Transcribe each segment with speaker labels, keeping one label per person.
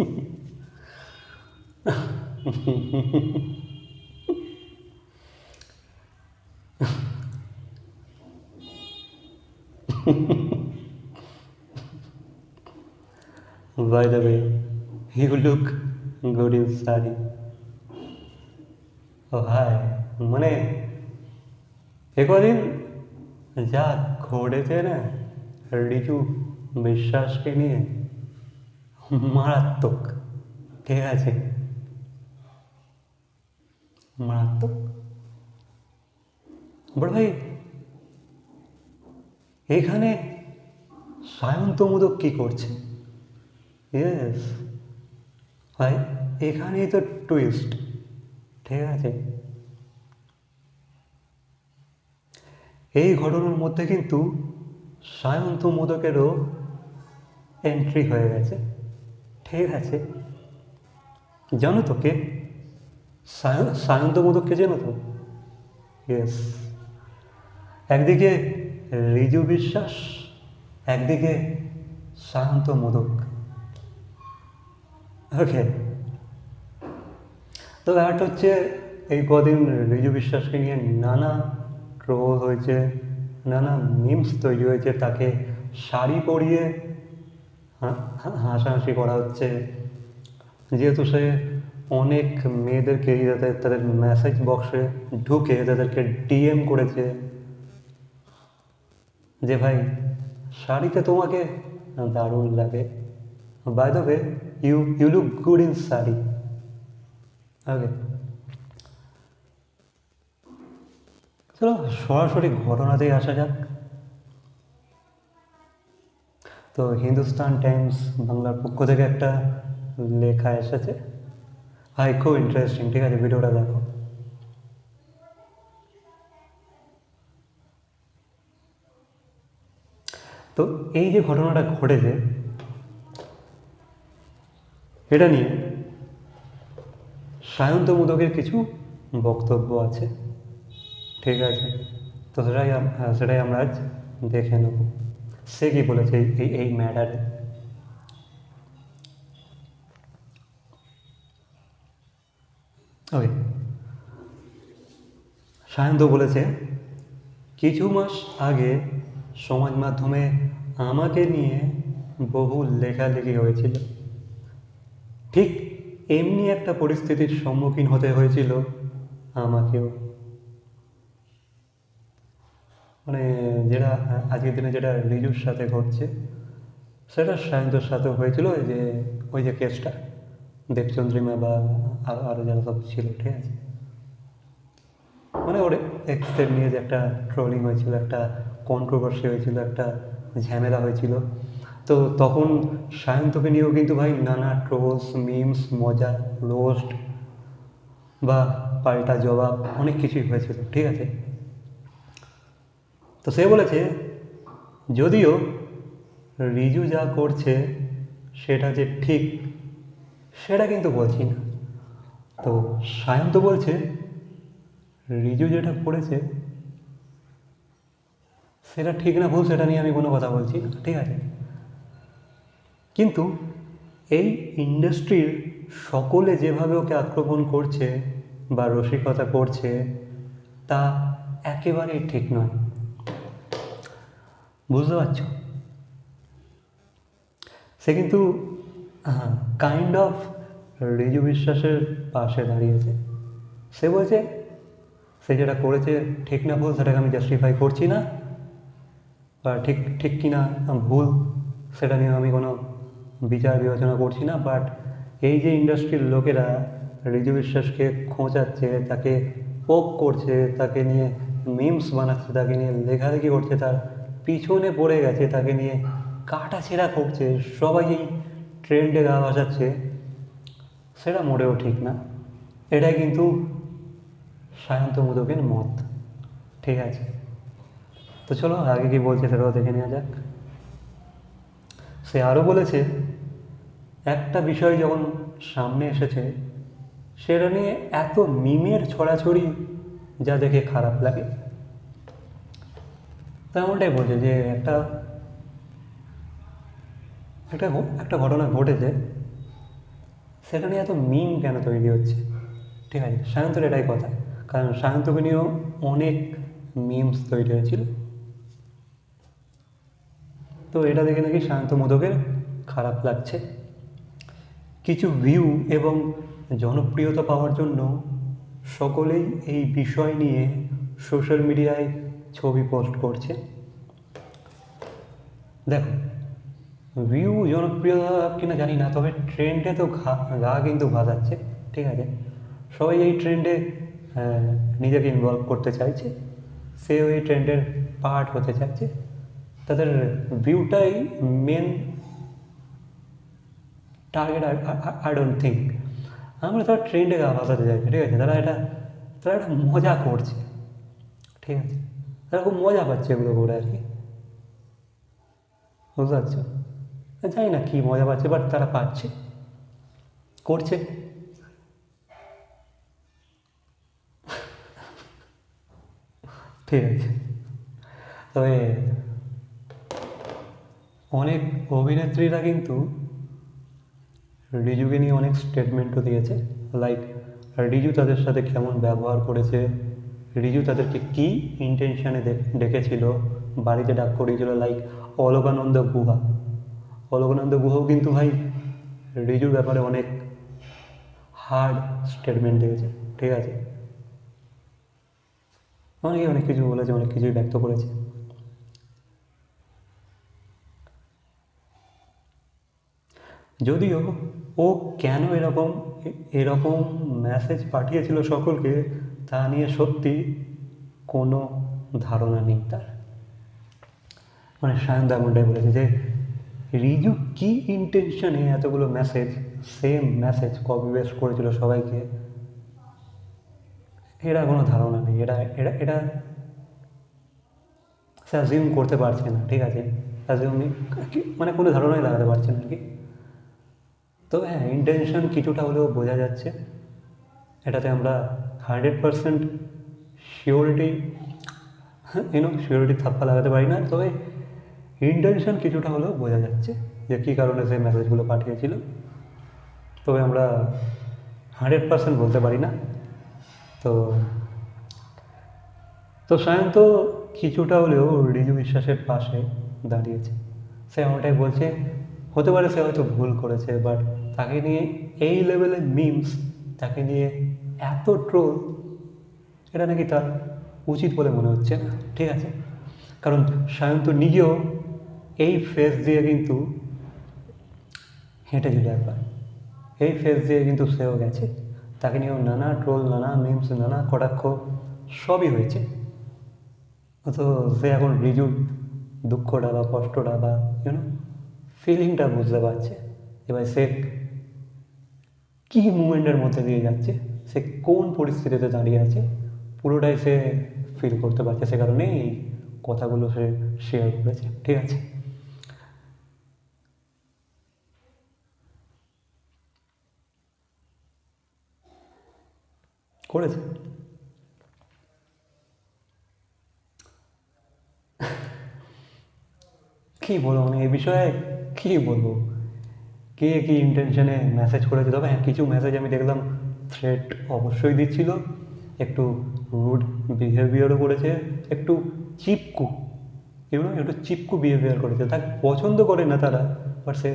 Speaker 1: By the way, you look good in sari. Oh, hi. মানে এ কদিন যা ঘটেছে না রিজু বিশ্বাসকে নিয়ে মারাত্মক। ঠিক আছে? মারাত্মক। বড় ভাই, এখানে সায়ন্ত মোদক কি করছে? ইয়েস ভাই, এখানেই তো টুইস্ট ঠিক আছে? এই ঘটনার মধ্যে কিন্তু সায়ন্ত মোদকেরও এন্ট্রি হয়ে গেছে। ঠিক আছে। জানো তো কে? সায়- সায়ন্ত মোদককে জানো তো? ইয়েস একদিকে রিজু বিশ্বাস, একদিকে সায়ন্ত মোদক। ওকে তো ব্যাপারটা হচ্ছে, এই কদিন রিজু বিশ্বাসকে নিয়ে নানা ট্রোল হয়েছে, নানা মিমস তৈরি হয়েছে, তাকে শাড়ি পরিয়ে হাসাহাসি করা হচ্ছে। যেহেতু সে অনেক মেয়েদেরকে তাদের তাদের মেসেজ বক্সে ঢুকে তাদেরকে ডিএম করেছে যে, ভাই, শাড়িতে তোমাকে দারুণ লাগে। By the you you look good in sari. Okay চলো, সরাসরি ঘটনাতেই আসা যাক। তো হিন্দুস্তান টাইমস বাংলার পক্ষ থেকে একটা লেখা এসেছে। হাই খুব ইন্টারেস্টিং ঠিক আছে, ভিডিওটা দেখো। তো এই যে ঘটনাটা ঘটেছে, এটা নিয়ে সায়ন্ত মোদকের কিছু বক্তব্য আছে, ঠিক আছে? তো সেটাই সেটাই আমরা আজ দেখে নেব। সে কি বলেছে এই- এই ম্যাটারে ওকে সায়ন্ত বলেছে, কিছু মাস আগে সমাজ মাধ্যমে আমাকে নিয়ে বহু লেখালেখি হয়েছিল। ঠিক এমনি একটা পরিস্থিতির সম্মুখীন হতে হয়েছিল আমাকেও। মানে যেটা আজকের দিনে যেটা রিজুর সাথে ঘটছে, সেটা সায়ন্তর সাথেও হয়েছিল যে, ওই যে কেসটা দেবচন্দ্রিমা বা আরও আরও যারা সব ছিল, ঠিক আছে? মানে ওর এক্সের নিয়ে যে একটা ট্রোলিং হয়েছিল, একটা কন্ট্রোভার্সি হয়েছিল, একটা ঝামেলা হয়েছিল। তো তখন সায়ন্তকে নিয়েও কিন্তু ভাই নানা ট্রোলস মিমস মজা রোস্ট বা পাল্টা জবাব, অনেক কিছুই হয়েছিল, ঠিক আছে? তো সে বলেছে, যদিও রিজু যা করছে সেটা যে ঠিক, সেটা কিন্তু বলছি না। তো সায়ন্ত বলছে, রিজু যেটা করেছে সেটা ঠিক না, ভুল, সেটা নিয়ে আমি কোনো কথা বলছি না। ঠিক আছে। কিন্তু এই ইন্ডাস্ট্রির সকলে যেভাবে ওকে আক্রমণ করছে বা রসিকতা করছে, তা একেবারেই ঠিক নয়। বুঝতে পারছ? সে কিন্তু কাইন্ড অফ রিজু বিশ্বাসের পাশে দাঁড়িয়েছে। সে বলছে, সে যেটা করেছে ঠিক না ভুল, সেটাকে আমি জাস্টিফাই করছি না। বা ঠিক ঠিক কি না ভুল, সেটা নিয়ে আমি কোনো বিচার বিবেচনা করছি না। বাট এই যে ইন্ডাস্ট্রির লোকেরা রিজু বিশ্বাসকে খোঁচাচ্ছে, তাকে পোক করছে, তাকে নিয়ে মিমস বানাচ্ছে, তাকে নিয়ে লেখালেখি করছে, তার পিছনে পড়ে গেছে তাকে নিয়ে। কাটা ছেঁড়া করছে। সবাই এই ট্রেন্ডে গা ভাসাচ্ছে। সেটা মোটেও ঠিক না। এটাই কিন্তু সায়ন্ত মোদকের মত। ঠিক আছে? তো চলো, আগে কি বলছে সেটাও দেখে নেওয়া যাক। সে আরও বলেছে, একটা বিষয় যখন সামনে এসেছে, সেটা নিয়ে এত মিমের ছড়াছড়ি যা দেখে খারাপ লাগে। তো এমনটাই বলছে যে একটা একটা একটা ঘটনা ঘটেছে। সেটা নিয়ে এত মিম কেন তৈরি হচ্ছে? ঠিক আছে, সায়ন্তর এটাই কথা। কারণ সায়ন্তকে নিয়েও অনেক মিমস তৈরি হয়েছিল। তো এটা দেখে নাকি শান্ত মোদকের খারাপ লাগছে। কিছু ভিউ এবং জনপ্রিয়তা পাওয়ার জন্য সকলেই এই বিষয় নিয়ে সোশ্যাল মিডিয়ায় ছবি পোস্ট করছে। দেখো ভিউ জনপ্রিয়তা কিনা জানি না, তবে ট্রেন্ডে তো ঘা গা কিন্তু ভাসাচ্ছে ঠিক আছে? সবাই এই ট্রেন্ডে নিজেকে ইনভলভ করতে চাইছে সে ওই ট্রেন্ডের পার্ট হতে চাইছে। তাদের ভিউটাই main target I don't think আমরা তারা ট্রেন্ডে গা ভাসাতে চাইছে ঠিক আছে? তারা এটা, তারা একটা মজা করছে, ঠিক আছে? তারা খুব মজা পাচ্ছে এগুলো করে আর কি। বুঝতে পারছ? জানি না কী মজা পাচ্ছে বাট তারা পাচ্ছে। করছে। ঠিক আছে। তবে অনেক অভিনেত্রীরা কিন্তু রিজুকে নিয়ে অনেক স্টেটমেন্টও দিয়েছে। লাইক রিজু তাদের সাথে কেমন ব্যবহার করেছে রিজু তাদেরকে কী ইন্টেনশানে ডেকেছিল? বাড়িতে ডাক করিয়েছিল লাইক অলোকানন্দ গুহা। অলোকানন্দ গুহাও কিন্তু ভাই, রিজুর ব্যাপারে অনেক হার্ড স্টেটমেন্ট দিয়েছে, ঠিক আছে? অনেকে অনেক কিছু বলেছে, অনেক কিছুই ব্যক্ত করেছে। যদিও ও কেন এরকম এরকম মেসেজ পাঠিয়েছিল সকলকে তা নিয়ে সত্যি কোনো ধারণা নেই তার। মানে সায়ন এমনটাই বলেছে যে, রিজু কি ইন্টেনশনে এতগুলো message same message copy paste করেছিল সবাইকে? এরা কোনো ধারণা নেই এটা এটা এটা সে অ্যাজিউম করতে পারছে না, ঠিক আছে? অ্যাজিউম মানে কোনো ধারণাই লাগাতে পারছে না আর কি। তো হ্যাঁ ইন্টেনশন কিছুটা হলেও বোঝা যাচ্ছে। এটাতে আমরা hundred percent surety you know surety Thapa লাগাতে পারি না তবে ইন্টেনশন কিছুটা হলেও বোঝা যাচ্ছে যে কী কারণে সে মেসেজগুলো পাঠিয়েছিল। তবে আমরা হান্ড্রেড পারসেন্ট বলতে পারি না। তো তো সায়ন্ত কিছুটা হলেও রিজু বিশ্বাসের পাশে দাঁড়িয়েছে। সে এমনটাই বলছে, হতে পারে সে হয়তো ভুল করেছে বাট তাকে নিয়ে এই লেভেলের মিমস তাকে নিয়ে এত ট্রোল এটা নাকি তার উচিত বলে মনে হচ্ছে না? ঠিক আছে? কারণ সায়ন্ত নিজেও এই ফেস দিয়ে কিন্তু হেঁটে হেঁটেছিল একবার এই ফেস দিয়ে কিন্তু সেও গেছে। তাকে নিয়েও নানা ট্রোল নানা মিমস নানা কটাক্ষ সবই হয়েছে। তো সে এখন রিজুর দুঃখটা বা কষ্টটা বা ইউনো ফিলিংটা বুঝতে পারছে। এবার সে কী মুমেন্টের মধ্যে দিয়ে যাচ্ছে? সে কোন পরিস্থিতিতে দাঁড়িয়ে আছে, পুরোটাই সে ফিল করতে পারছে। সে কারণে এই কথাগুলো সে শেয়ার করেছে। ঠিক আছে? করেছে? কি বলব মানে এই বিষয়ে কি বলব? কে কি ইন্টেনশনে মেসেজ করেছে? তবে হ্যাঁ কিছু মেসেজ আমি দেখলাম থ্রেট অবশ্যই দিচ্ছিল, একটু রুড বিহেভিয়ারও করেছে, একটু চিপকু এগুলো একটু চিপকু বিহেভিয়ার করেছে। তাকে পছন্দ করে না তারা বাট সে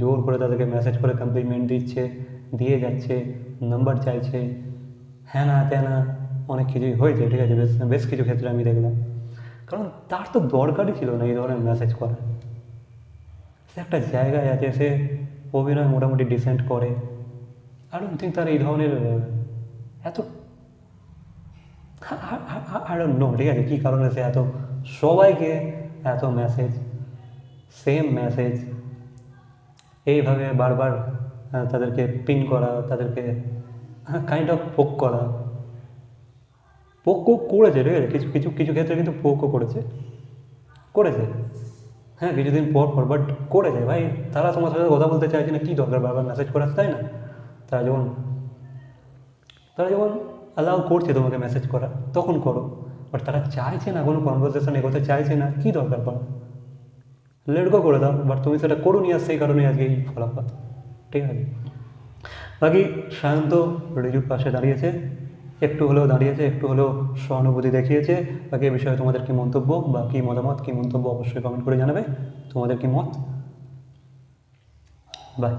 Speaker 1: জোর করে তাদেরকে মেসেজ করে কমপ্লিমেন্ট দিচ্ছে, দিয়ে যাচ্ছে নাম্বার চাইছে হ্যাঁ না না অনেক কিছুই হয়েছে, ঠিক আছে, বেশ বেশ কিছু ক্ষেত্রে আমি দেখলাম। কারণ তার তো দরকারই ছিল না এই ধরনের মেসেজ করা সে একটা জায়গায় আছে, সে অভিনয় মোটামুটি ডিসেন্ট করে আর ডোন্ট থিঙ্ক তার এই ধরনের এত নো ঠিক আছে কী কারণে সে এত সবাইকে এত মেসেজ সেম মেসেজ এইভাবে বারবার তাদেরকে পিন করা তাদেরকে কাইন্ড অফ পোক করা পোকও করেছে ঠিক আছে কিছু কিছু কিছু ক্ষেত্রে কিন্তু পোকও করেছে করেছে হ্যাঁ কিছুদিন পর পর বাট করেছে ভাই তারা তোমার সাথে কথা বলতে চাইছে না কী দরকার বারবার মেসেজ করার তাই না তারা যখন তারা যখন অ্যালাউ করছে তোমাকে মেসেজ করা, তখন করো। বাট তারা চাইছে না কোনো কনভারসেশন এগোতে, চাইছে না, কী দরকার পড়া লেটগো করে দাও বাট তুমি সেটা করো আর সেই কারণে আজকে এই ফলাফল। ঠিক আছে? বাকি সায়ন্ত রিজুর পাশে দাঁড়িয়েছে, একটু হলেও দাঁড়িয়েছে, একটু হলেও সহানুভূতি দেখিয়েছে। বাকি এ বিষয়ে তোমাদের কি মন্তব্য বা কী মতামত, কী মন্তব্য অবশ্যই কমেন্ট করে জানাবে। তোমাদের কি মত? বাই